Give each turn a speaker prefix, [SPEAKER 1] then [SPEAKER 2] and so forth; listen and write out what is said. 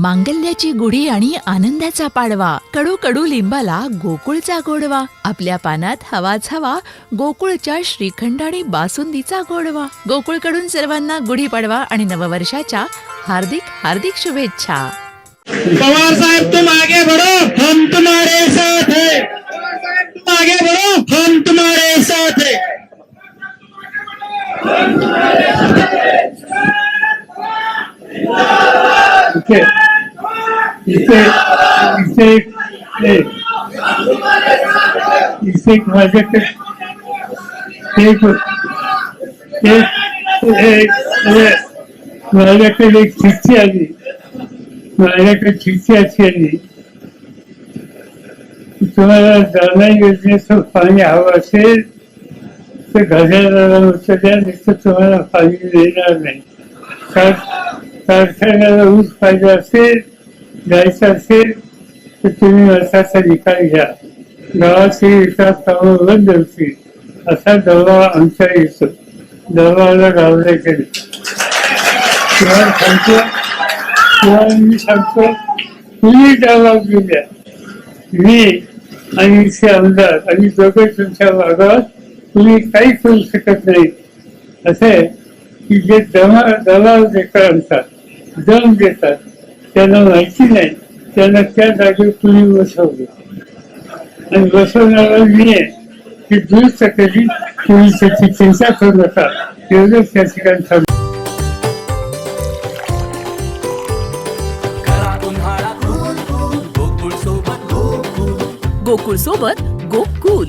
[SPEAKER 1] मांगल्याची गुढी आणि आनंदाचा पाडवा. कडू कडू लिंबाला गोकुळचा गोडवा. आपल्या पानात हवाच हवा गोकुळच्या श्रीखंड आणि बासुंदीचा गोडवा. गोकुळकडून सर्वांना गुढीपाडवा आणि नववर्षाच्या हार्दिक हार्दिक शुभेच्छा.
[SPEAKER 2] पवार साहब तुम आगे बढ़ो हम तुम्हारे साथ हैं. तुम आगे बढ़ो हम तुम्हारे साथ हैं. इथे इथे इथे एक- इथे एक माझ्याकडे एक एक एक माझ्याकडे एक चिठ्ठी आली माझ्याकडे चिठ्ठी अशी आली तुम्हाला जालना योजनेचं पाणी हवं असेल तर घड्याळाला उत्तर द्या नाही तुम्हाला पाणी देणार नाही. कारखान्याला ऊस पाहिजे असेल जायचं असेल तर तुम्ही असा निकाल घ्या. गावाची विकास कामं बंद असा दौरा आमच्या येतो दौराला गावले गेले. तुम्हाला सांगतो तुम्हाला मी सांगतो तुम्ही दबाव दिल्या मी आणि इथे आमदार आणि दोघे तुमच्या भागावर तुम्ही काही करू शकत नाही. असे की जे दमा दलाल देतात आणतात दम देतात. त्यांना माहिती नाही. त्यांना त्या जागेवर तुम्ही बसवले. आणि बसवणारा मी आहे. की दुरुस्त कधी तुम्ही त्याची चिंता करू नका. एवढंच त्या ठिकाणी
[SPEAKER 3] गोकुळ गोकुळ
[SPEAKER 1] सोबत गोकुल.